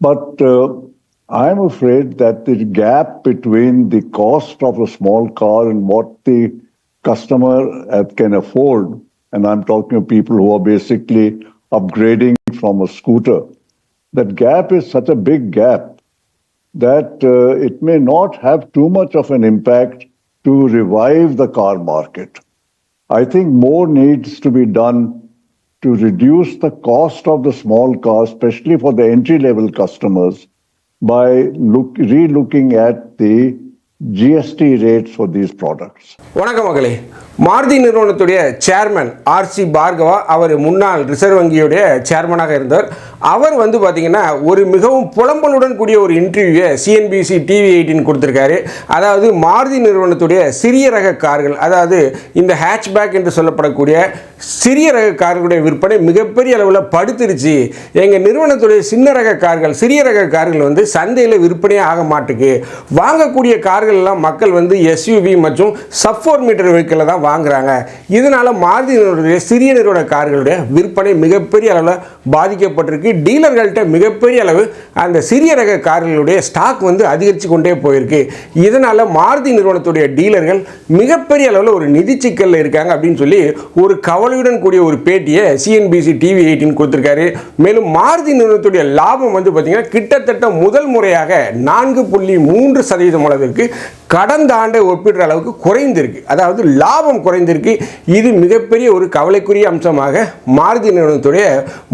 But uh, I'm afraid that the gap between the cost of a small car and what the customer can afford, and I'm talking of people who are basically upgrading from a scooter, that gap is such a big gap that uh, it may not have too much of an impact to revive the car market. I think more needs to be done to reduce the cost of the small car, especially for the entry level customers, by look, re-looking at the GST rates for these products வணக்கம் மகளே. மாருதி நிறுவனத்துடைய chairman RC Bhargava அவர் முன்னாள் reserve வங்கியுடைய சேர்மனாக இருந்தார். அவர் வந்து பார்த்தீங்கன்னா ஒரு மிகவும் புலம்பலுடன் கூடிய ஒரு இன்டர்வியூவை சிஎன்பிசி டிவி எயிட்டின் கொடுத்துருக்காரு. அதாவது மாருதி நிறுவனத்துடைய சிறிய ரக கார்கள் அதாவது இந்த ஹேட்ச்பேக் என்று சொல்லப்படக்கூடிய சிறிய ரக கார்களுடைய விற்பனை மிகப்பெரிய அளவில் படுத்துருச்சு. எங்கள் நிறுவனத்துடைய சின்ன ரக கார்கள் சிறிய ரக கார்கள் வந்து சந்தையில் விற்பனையே ஆக மாட்டுக்கு. வாங்கக்கூடிய கார்கள் கார்கள்லாம் மக்கள் வந்து எஸ்யூவி மற்றும் சப்ஃபோர் மீட்டர் வெஹிக்கிளை தான் வாங்குறாங்க. இதனால மாருதி சிறிய நிறுவன கார்களுடைய விற்பனை மிகப்பெரிய அளவில் பாதிக்கப்பட்டிருக்கு. டீலர்கள்ட்ட மிகப்பெரிய அளவு அந்த சிறிய ரக கார்களுடைய ஸ்டாக் வந்து அதிகரித்து கொண்டே போயிருக்கு. இதனால மாருதி நிறுவனத்துடைய டீலர்கள் மிகப்பெரிய அளவில் ஒரு நிதி சிக்கலில் இருக்காங்க அப்படின்னு சொல்லி ஒரு கவலையுடன் கூடிய ஒரு பேட்டியை சிஎன்பிசி டிவி எயிட்டின் கொடுத்துருக்காரு. மேலும் மாருதி நிறுவனத்துடைய லாபம் வந்து பார்த்தீங்கன்னா கிட்டத்தட்ட முதல் முறையாக நான்கு புள்ளி மூன்று சதவீதம் அளவிற்கு கடந்த ஆண்டை ஒப்பிடுற அளவுக்கு குறைந்திருக்கு. அதாவது லாபம் குறைந்திருக்கு. இது மிகப்பெரிய ஒரு கவலைக்குரிய அம்சமாக மாருதி நிறுவனத்துடைய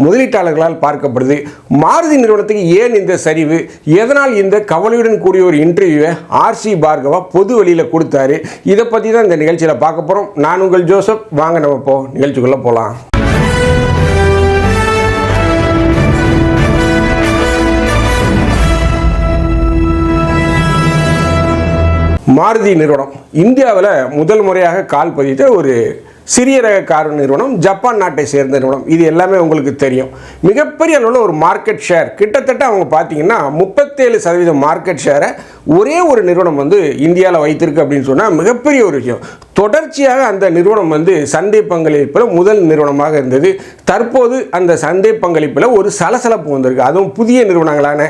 முதலீட்டாளர்களால் பார்க்கப்படுது. மாருதி நிறுவனத்துக்கு ஏன் இந்த சரிவு? எதனால் இந்த கவலையுடன் கூடிய ஒரு இன்டர்வியூவை ஆர்சி பார்கவா பொது வழியில் கொடுத்தாரு. இதை பற்றி தான் இந்த நிகழ்ச்சியில் பார்க்க போகிறோம் நான் உங்கள் ஜோசப். வாங்க நம்ம போ நிகழ்ச்சிக்குள்ளே போகலாம் மாருதி நிறுவனம். இந்தியாவில் முதல் முறையாக கால் பதித்த ஒரு சிறிய ரக கார் நிறுவனம் ஜப்பான் நாட்டை சேர்ந்த நிறுவனம். இது எல்லாமே உங்களுக்கு தெரியும். மிகப்பெரிய அளவில் ஒரு மார்க்கெட் ஷேர் கிட்டத்தட்ட அவங்க பார்த்தீங்கன்னா முப்பத்தேழு சதவீதம் மார்க்கெட் ஷேரை ஒரே ஒரு நிறுவனம் வந்து இந்தியாவில் வைத்திருக்கு அப்படின்னு சொன்னால் மிகப்பெரிய ஒரு விஷயம். தொடர்ச்சியாக அந்த நிறுவனம் வந்து சந்தை பங்களிப்பில் முதல் நிறுவனமாக இருந்தது. தற்போது அந்த சந்தை பங்களிப்பில் ஒரு சலசலப்பு வந்திருக்கு. அதுவும் புதிய நிறுவனங்களான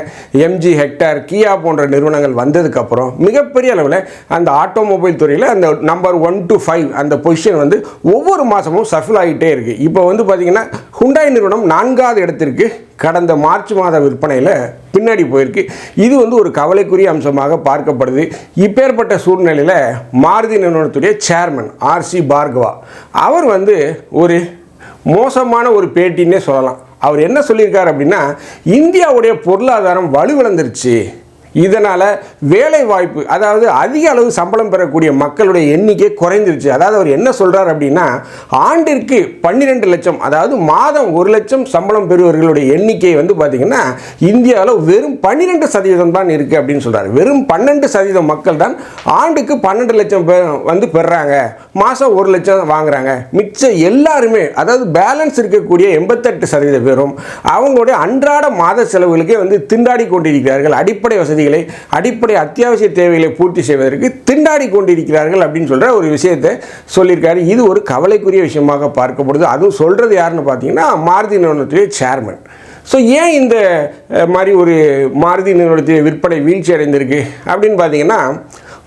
எம்ஜி ஹெக்டர் கியா போன்ற நிறுவனங்கள் வந்ததுக்கப்புறம் மிகப்பெரிய அளவில் அந்த ஆட்டோமொபைல் துறையில் அந்த நம்பர் ஒன் டு ஃபைவ் அந்த பொசிஷன் வந்து ஒவ்வொரு மாதமும் சஃபில் ஆகிட்டே இருக்குது இப்போ வந்து பார்த்திங்கன்னா ஹுண்டாய் நிறுவனம் நான்காவது இடத்திற்கு கடந்த மார்ச் மாத விற்பனையில் பின்னாடி போயிருக்கு. இது வந்து ஒரு கவலைக்குரிய அம்சமாக பார்க்கப்படுது. இப்பேற்பட்ட சூழ்நிலையில் மாருதி நிறுவனத்துடைய சேர்மன் ஆர்சி பார்கவா அவர் வந்து ஒரு மோசமான ஒரு பேட்டின்னே சொல்லலாம். அவர் என்ன சொல்லியிருக்கார் அப்படின்னா இந்தியாவுடைய பொருளாதாரம் வலுவிழந்துருச்சு. இதனால் வேலை வாய்ப்பு அதாவது அதிக அளவு சம்பளம் பெறக்கூடிய மக்களுடைய எண்ணிக்கை குறைந்துருச்சு. அதாவது அவர் என்ன சொல்கிறார் அப்படின்னா ஆண்டிற்கு பன்னிரெண்டு லட்சம் அதாவது மாதம் ஒரு லட்சம் சம்பளம் பெறுவர்களுடைய எண்ணிக்கை வந்து பார்த்திங்கன்னா இந்தியாவில் வெறும் பன்னிரெண்டு சதவீதம் தான் இருக்குது அப்படின்னு சொல்கிறார் வெறும் பன்னெண்டு சதவீதம் மக்கள் தான் ஆண்டுக்கு பன்னெண்டு லட்சம் வந்து பெறுறாங்க மாதம் ஒரு லட்சம் வாங்குறாங்க. மிச்சம் எல்லாருமே அதாவது பேலன்ஸ் இருக்கக்கூடிய எண்பத்தெட்டு சதவீத பேரும் அவங்களுடைய அன்றாட மாத செலவுகளுக்கே வந்து திண்டாடி கொண்டிருக்கிறார்கள். அடிப்படை வசதிகள் அடிப்படை அத்தியாவசிய தேவைகளை பூர்த்தி செய்வதற்கு திண்டாடி கொண்டிருக்கிறார்கள் அப்படின்னு சொல்கிற ஒரு விஷயத்தை சொல்லியிருக்காரு. இது ஒரு கவலைக்குரிய விஷயமாக பார்க்கப்படுது. அதுவும் சொல்கிறது யாருன்னு பார்த்தீங்கன்னா மாருதி நிறுவனத்துடைய சேர்மன் ஸோ ஏன் இந்த மாதிரி ஒரு மாருதி நிறுவனத்துடைய விற்பனை வீழ்ச்சி அடைந்திருக்கு அப்படின்னு பார்த்தீங்கன்னா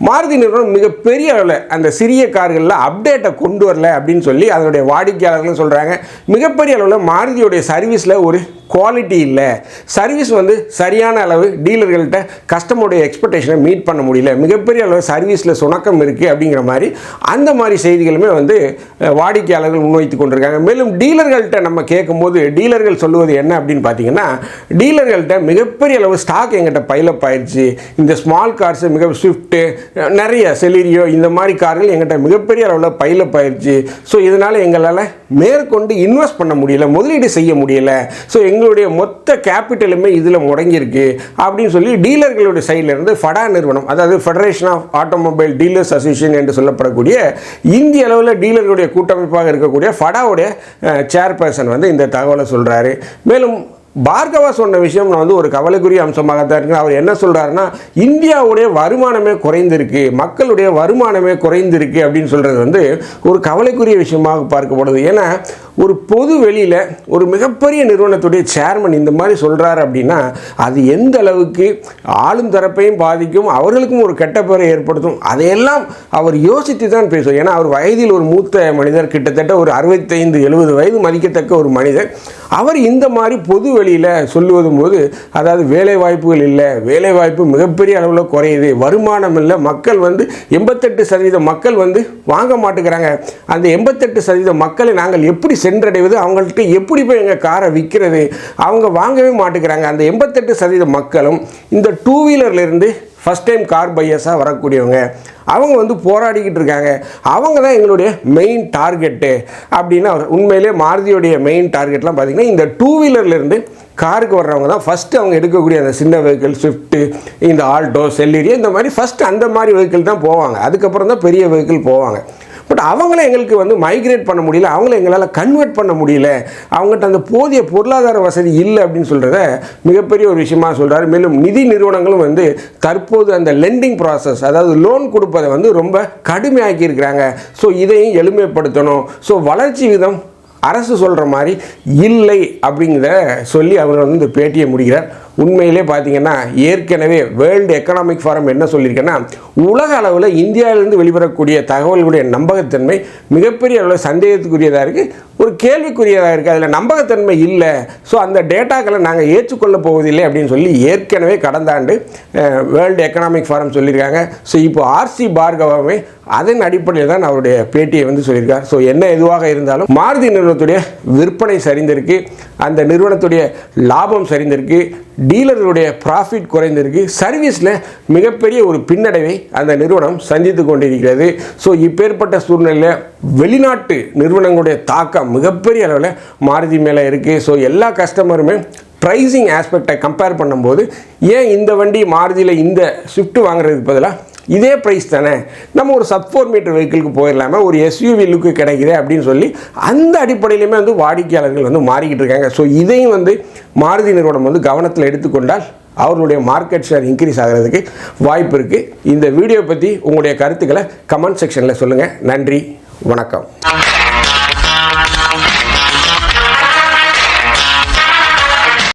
மாருதி நிறுவனம் மிகப்பெரிய அளவில் அந்த சிறிய கார்களில் அப்டேட்டை கொண்டு வரல அப்படின்னு சொல்லி அதனுடைய வாடிக்கையாளர்களும் சொல்கிறாங்க மிகப்பெரிய அளவில் மாருதியுடைய சர்வீஸில் ஒரு குவாலிட்டி இல்லை. சர்வீஸ் வந்து சரியான அளவு டீலர்கள்ட்ட கஸ்டமருடைய எக்ஸ்பெக்டேஷனை மீட் பண்ண முடியல. மிகப்பெரிய அளவு சர்வீஸில் சுணக்கம் இருக்குது அப்படிங்கிற மாதிரி அந்த மாதிரி செய்திகளுமே வந்து வாடிக்கையாளர்கள் முன்வைத்து கொண்டிருக்காங்க. மேலும் டீலர்கள்ட்ட நம்ம கேட்கும்போது டீலர்கள் சொல்லுவது என்ன அப்படின்னு பார்த்தீங்கன்னா டீலர்கள்ட்ட மிகப்பெரிய அளவு ஸ்டாக் எங்கிட்ட பைலப் ஆயிடுச்சு இந்த ஸ்மால் கார்ஸு மிக ஸ்விஃப்ட்டு நிறைய செலிரியோ இந்த மாதிரி கார்கள் எங்கிட்ட மிகப்பெரிய அளவில் பைலப் ஆயிடுச்சு ஸோ இதனால் எங்களால் மேற்கொண்டு இன்வெஸ்ட் பண்ண முடியல முதலீடு செய்ய முடியலை. ஸோ எங்களுடைய மொத்த கேபிட்டலுமே இதில் முடங்கியிருக்கு. அப்படின்னு சொல்லி டீலர்களுடைய சைடில் இருந்து ஃபடா நிறுவனம் அதாவது federation of automobile dealers association என்று சொல்லப்படக்கூடிய இந்திய அளவில் டீலர்களுடைய கூட்டமைப்பாக இருக்கக்கூடிய ஃபடாவுடைய சேர்பர்சன் வந்து இந்த தகவலை சொல்கிறாரு மேலும் பார்கவா சொன்ன விஷயம் நான் வந்து ஒரு கவலைக்குரிய அம்சமாக தான் இருக்கு அவர் என்ன சொல்கிறாருன்னா இந்தியாவுடைய வருமானமே குறைந்திருக்கு மக்களுடைய வருமானமே குறைந்திருக்கு அப்படின்னு சொல்கிறது வந்து ஒரு கவலைக்குரிய விஷயமாக பார்க்கப்படுது. ஏன்னா ஒரு பொது வெளியில் ஒரு மிகப்பெரிய நிறுவனத்துடைய சேர்மன் இந்த மாதிரி சொல்கிறாரு அப்படின்னா அது எந்த அளவுக்கு ஆளும் தரப்பையும் பாதிக்கும் அவர்களுக்கும் ஒரு கெட்ட பெயரை ஏற்படுத்தும் அதையெல்லாம் அவர் யோசித்து தான் பேசுவார். ஏன்னா அவர் வயதில் ஒரு மூத்த மனிதர் கிட்டத்தட்ட ஒரு அறுபத்தைந்து எழுபது வயது மதிக்கத்தக்க ஒரு மனிதர். அவர் இந்த மாதிரி பொது வெளியில் சொல்லுவதும் போது அதாவது வேலை வாய்ப்புகள் இல்லை வேலை வாய்ப்பு மிகப்பெரிய அளவில் குறையுது வருமானம் இல்லை மக்கள் வந்து எண்பத்தெட்டு சதவீத மக்கள் வந்து வாங்க மாட்டேங்கிறாங்க அந்த எண்பத்தெட்டு சதவீத மக்களை நாங்கள் எப்படி சென்றடைவது அவங்கள்ட்ட எப்படி போய் எங்கள் காரை விற்கிறது அவங்க வாங்கவே மாட்டேங்கிறாங்க. அந்த எண்பத்தெட்டு சதவீத மக்களும் இந்த டூ வீலர்லேருந்து ஃபஸ்ட் டைம் கார் பையர்ஸாக வரக்கூடியவங்க அவங்க வந்து போராடிக்கிட்டு இருக்காங்க. அவங்க தான் எங்களுடைய மெயின் டார்கெட்டு அப்படின்னு அவர் உண்மையிலே மாருதியோடைய மெயின் டார்கெட்லாம் பார்த்திங்கன்னா இந்த டூ வீலர்லேருந்து காருக்கு வர்றவங்க தான் ஃபஸ்ட்டு அவங்க எடுக்கக்கூடிய அந்த சின்ன வெஹிக்கிள் ஸ்விஃப்ட்டு இந்த ஆல்டோ செல்லிரியா இந்த மாதிரி ஃபஸ்ட்டு அந்த மாதிரி வெஹிக்கிள் தான் போவாங்க. அதுக்கப்புறம் தான் பெரிய வெஹிக்கிள் போவாங்க. பட் அவங்கள எங்களுக்கு வந்து மைக்ரேட் பண்ண முடியல. அவங்கள எங்களால் கன்வெர்ட் பண்ண முடியல. அவங்ககிட்ட அந்த போதிய பொருளாதார வசதி இல்லை அப்படின்னு சொல்கிறத மிகப்பெரிய ஒரு விஷயமா சொல்கிறாரு மேலும் நிதி நிறுவனங்களும் வந்து தற்போது அந்த லெண்டிங் ப்ராசஸ் அதாவது லோன் கொடுப்பதை வந்து ரொம்ப கடுமையாக்கி இருக்கிறாங்க. ஸோ இதையும் எளிமைப்படுத்தணும். ஸோ வளர்ச்சி விதம் அரசு சொல்கிற மாதிரி இல்லை அப்படிங்கிறத சொல்லி அவர் வந்து இந்த பேட்டியை முடிக்கிறார். உண்மையிலே பார்த்தீங்கன்னா ஏற்கனவே வேர்ல்டு எக்கனாமிக் ஃபாரம் என்ன சொல்லியிருக்கேன்னா உலக அளவில் இந்தியாவிலிருந்து வெளிவரக்கூடிய தகவல்களுடைய நம்பகத்தன்மை மிகப்பெரிய அளவில் சந்தேகத்துக்குரியதாக இருக்குது ஒரு கேள்விக்குரியதாக இருக்குது அதில் நம்பகத்தன்மை இல்லை. ஸோ அந்த டேட்டாக்களை நாங்கள் ஏற்றுக்கொள்ள போவதில்லை அப்படின்னு சொல்லி ஏற்கனவே கடந்த ஆண்டு வேர்ல்டு எக்கனாமிக் ஃபாரம் சொல்லியிருக்காங்க. ஸோ இப்போ ஆர்சி பார்கவாவே அதன் அடிப்படையில் தான் அவருடைய பேட்டியை வந்து சொல்லியிருக்கார். ஸோ என்ன எதுவாக இருந்தாலும் மாருதி நிறுவனத்துடைய விற்பனை சரிந்திருக்கு. அந்த நிறுவனத்துடைய லாபம் சரிந்திருக்கு. டீலர்களுடைய ப்ராஃபிட் குறைந்திருக்கு. சர்வீஸில் மிகப்பெரிய ஒரு பின்னடைவை அந்த நிறுவனம் சந்தித்து கொண்டிருக்கிறது. ஸோ இப்பேற்பட்ட சூழ்நிலையில் வெளிநாட்டு நிறுவனங்களுடைய தாக்கம் மிகப்பெரிய அளவில் மாருதி மேலே இருக்குது ஸோ எல்லா கஸ்டமருமே ப்ரைஸிங் ஆஸ்பெக்டை கம்பேர் பண்ணும்போது ஏன் இந்த வண்டி மாருதியில் இந்த ஸ்விஃப்ட் வாங்குறதுக்கு பதிலாக இதே ப்ரைஸ் தானே. நம்ம ஒரு சப் ஃபோர் மீட்டர் வெஹிக்கிளுக்கு போயிடலாமா ஒரு எஸ்யூவி லுக்கு கிடைக்குதே அப்படின்னு சொல்லி அந்த அடிப்படையிலுமே வந்து வாடிக்கையாளர்கள் வந்து மாறிக்கிட்டு இருக்காங்க. ஸோ இதையும் வந்து மாருதி நிறுவனம் வந்து கவனத்தில் எடுத்துக்கொண்டால் அவர்களுடைய மார்க்கெட் ஷேர் இன்க்ரீஸ் ஆகிறதுக்கு வாய்ப்பு இருக்குது இந்த வீடியோ பற்றி உங்களுடைய கருத்துக்களை கமெண்ட் செக்ஷனில் சொல்லுங்கள் நன்றி வணக்கம்.